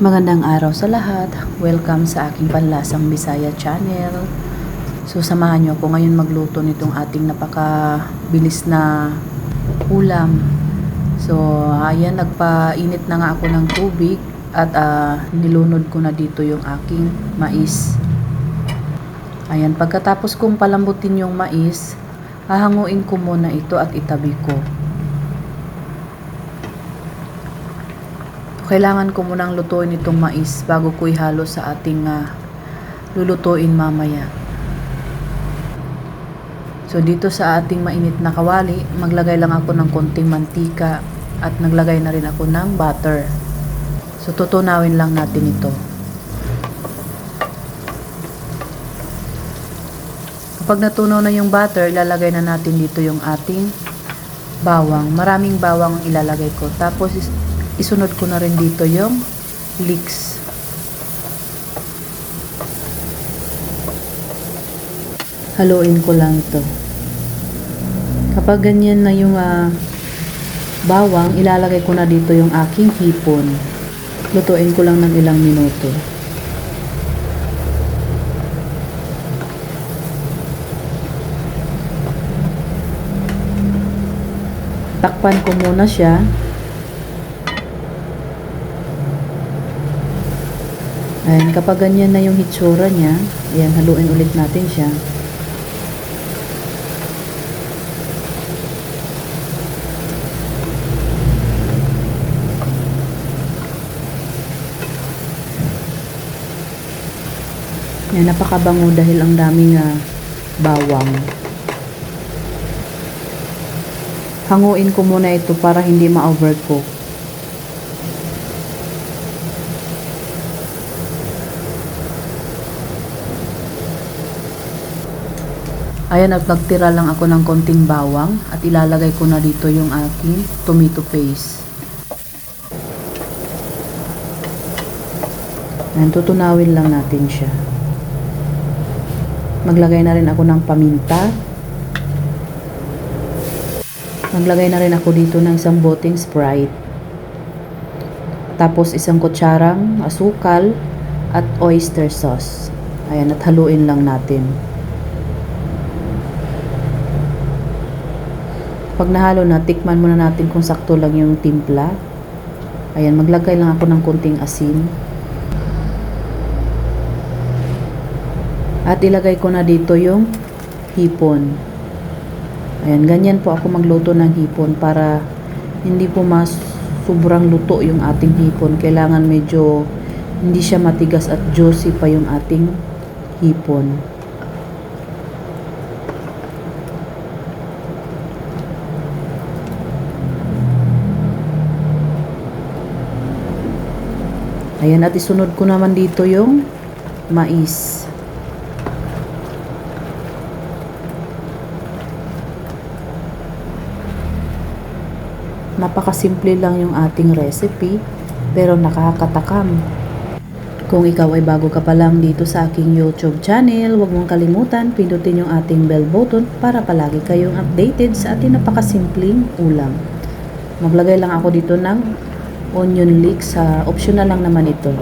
Magandang araw sa lahat. Welcome sa aking Panlasang Bisaya channel. So samahan niyo ako ngayon magluto nitong ating napakabilis na ulam. So ayan nagpainit na nga ako ng tubig at ah, nilunod ko na dito yung aking mais. Ayan pagkatapos kong palambutin yung mais, hahanguin ko muna ito at itabi ko. Kailangan ko munang lutuin itong mais bago ko ihalo sa ating ah, lulutuin mamaya. So dito sa ating mainit na kawali, maglagay lang ako ng konting mantika at naglagay na rin ako ng butter. So tutunawin lang natin ito. Kapag natunaw na yung butter, ilalagay na natin dito yung ating bawang. Maraming bawang ang ilalagay ko. Tapos isunod ko na rin dito yung leeks. Haluin ko lang to. Kapag ganyan na yung ah, bawang, ilalagay ko na dito yung aking hipon. Lutuin ko lang ng ilang minuto. Takpan ko muna siya Ayan, kapag ganyan na yung hitsura niya, ayan, haluin ulit natin siya. Ayan, napakabango dahil ang daming ah, bawang. Hanguin ko muna ito para hindi ma-overcook. Ayan at nagtira lang ako ng konting bawang at ilalagay ko na dito yung aking tomato paste. Ayan, tutunawin lang natin siya. Maglagay na rin ako ng paminta. Maglagay na rin ako dito ng isang boteng Sprite. Tapos isang kutsarang asukal at oyster sauce. Ayan, at haluin lang natin. Pag nahalo na, tikman muna natin kung sakto lang yung timpla. Ayan, maglagay lang ako ng konting asin. At ilagay ko na dito yung hipon. Ayan, ganyan po ako magluto ng hipon para hindi po mas sobrang luto yung ating hipon. Kailangan medyo hindi siya matigas at juicy pa yung ating hipon. Ayan, at isunod ko naman dito yung mais. Napakasimple lang yung ating recipe, pero nakakatakam. Kung ikaw ay bago ka pa lang dito sa aking YouTube channel, huwag mong kalimutan pindutin yung ating bell button para palagi kayong updated sa ating napakasimpleng ulam. Maglagay lang ako dito ng onion leeks sa optional lang naman ito.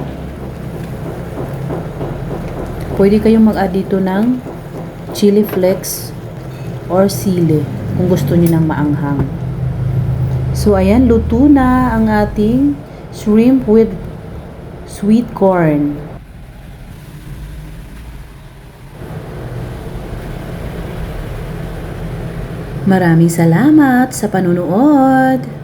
Pwede kayong mag-add dito ng chili flakes or sili kung gusto niyo ng maanghang. So ayan, luto na ang ating shrimp with sweet corn. Maraming salamat sa panunood.